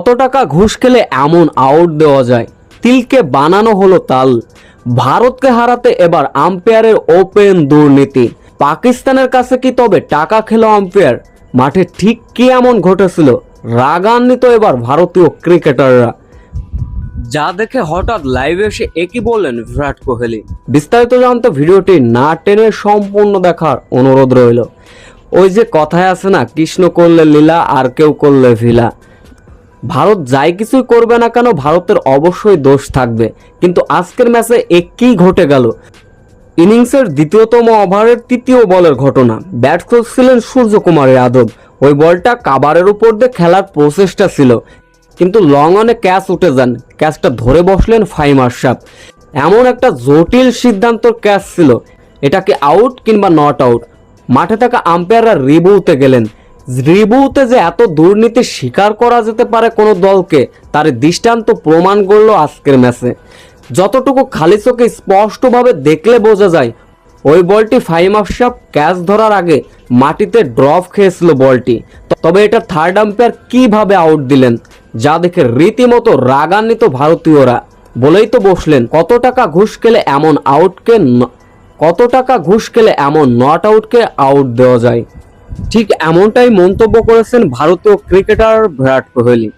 কত টাকা ঘুষ খেলে এমন আউট দেওয়া যায়? তিলকে বানানো হলো তাল। ভারতকে হারাতে এবার আম্পায়ারের ওপেন দুর্নীতি। পাকিস্তানের কাছে কি তবে টাকা খেলো আম্পায়ার মাঠে ঠিক কি এমন ঘটেছিল? রাগান্বিত এবার ভারতীয় ক্রিকেটাররা যা দেখে হঠাৎ লাইভে এসে একই বললেন বিরাট কোহলি। বিস্তারিত জানতে ভিডিওটি না টেনে সম্পূর্ণ দেখার অনুরোধ রইল। ওই যে কথায় আছে না, কৃষ্ণ করলে লীলা আর কেউ করলে ভিলা। ভারত যাই কিছুই করবে না কেন ভারতের অবশ্যই দোষ থাকবে। কিন্তু আজকের ম্যাচে একই ঘটে গেল। ইনিংসের দ্বিতীয়তম ওভারের তৃতীয় বলের ঘটনা। ব্যাট করছিলেন সূর্যকুমার যাদব। ওই বলটা কাবারের উপর দিয়ে খেলার প্রচেষ্টা ছিল। কিন্তু লং অনে ক্যাচ উঠে যান। ক্যাচটা ধরে বসলেন ফাইম আশরাফ। এমন একটা জটিল সিদ্ধান্তর ক্যাচ ছিল। এটাকে আউট কিংবা নট আউট। মাঠে থাকা আম্পায়াররা রিভিউতে গেলেন। রিভিউতে যে এত দুর্নীতি স্বীকার করা যেতে পারে কোনো দলকে, তার দৃষ্টান্ত প্রমাণ করল আজকের ম্যাচে। যতটুকু খালি চোখে স্পষ্টভাবে দেখলে বোঝা যায়, ওই বলটি ফাইম আফসাব ক্যাচ ধরার আগে মাটিতে ড্রপ খেয়েছিল বলটি। তবে এটা থার্ড আম্পায়ার কীভাবে আউট দিলেন, যা দেখে রীতিমতো রাগান্বিত ভারতীয়রা। বলেই তো বসলেন, কত টাকা ঘুষ খেলে এমন আউটকে কত টাকা ঘুষ খেলে এমন নট আউটকে আউট দেওয়া যায়? ঠিক এমনটাই মন্তব্য করেছেন ভারতীয় ক্রিকেটার বিরাট কোহলি।